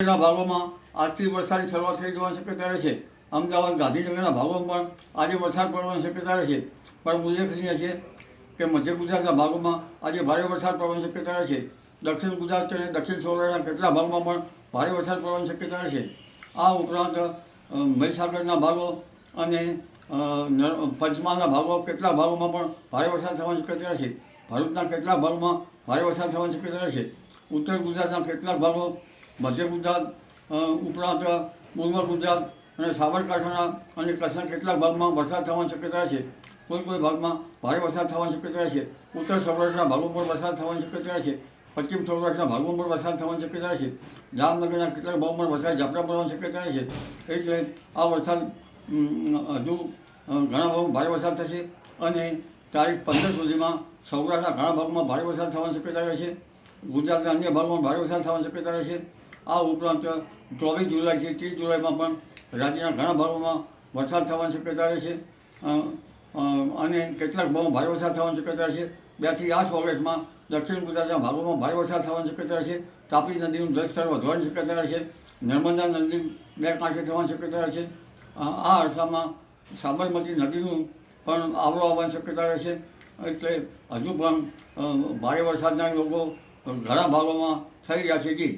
ના ભાગોમાં આજથી વરસાદની શરૂઆત થઈ જવાની શક્યતા રહે છે. અમદાવાદ, ગાંધીનગરના ભાગોમાં પણ આજે વરસાદ પડવાની શક્યતા રહે છે. પણ ઉલ્લેખનીય છે કે મધ્ય ગુજરાતના ભાગોમાં આજે ભારે વરસાદ પડવાની શક્યતા રહે છે. દક્ષિણ ગુજરાત અને દક્ષિણ સૌરાષ્ટ્રના કેટલા ભાગમાં પણ ભારે વરસાદ પડવાની શક્યતા રહે છે. આ ઉપરાંત મહીસાગરના ભાગો અને પંચમહાલના ભાગો કેટલા ભાગોમાં પણ ભારે વરસાદ થવાની શક્યતા રહે છે. ભરૂચના કેટલા ભાગોમાં ભારે વરસાદ થવાની શક્યતા રહે છે. ઉત્તર ગુજરાતના કેટલાક ભાગો મધ્ય ગુજરાત ઉપરાંત પૂર્વ ગુજરાત અને સાબરકાંઠાના અને કચ્છના કેટલાક ભાગમાં વરસાદ થવાની શક્યતા છે. કોઈ કોઈ ભાગમાં ભારે વરસાદ થવાની શક્યતા છે. ઉત્તર સૌરાષ્ટ્રના ભાગો પર વરસાદ થવાની શક્યતા છે. પશ્ચિમ સૌરાષ્ટ્રના ભાગો પર વરસાદ થવાની શક્યતા છે. જામનગરના કેટલાક ભાગોમાં વરસાદ ઝાપટા પડવાની શક્યતા છે. એટલે આ વરસાદ હજુ ઘણા ભાગમાં ભારે વરસાદ થશે અને તારીખ પંદર સુધીમાં સૌરાષ્ટ્રના ઘણા ભાગમાં ભારે વરસાદ થવાની શક્યતા રહે છે ગુજરાતના અન્ય ભાગમાં ભારે વરસાદ થવાની શક્યતા રહે છે આ ઉપરાંત ચોવીસ જુલાઈથી ત્રીસ જુલાઈમાં પણ રાજ્યના ઘણા ભાગોમાં વરસાદ થવાની શક્યતા રહે છે. અને કેટલાક ભાગમાં ભારે વરસાદ થવાની શક્યતા છે. બેથી આઠ ઓગસ્ટમાં દક્ષિણ ગુજરાતના ભાગોમાં ભારે વરસાદ થવાની શક્યતા છે. તાપી નદીનું જળસ્તર વધવાની શક્યતા છે. નર્મદા નદી બે કાંઠે થવાની શક્યતા છે. આ આ અરસામાં સાબરમતી નદીનું પણ આવરો આવવાની શક્યતા રહે છે. એટલે હજુ પણ ભારે વરસાદના લોકો ઘણા ભાગોમાં થઈ રહ્યા છે. જી.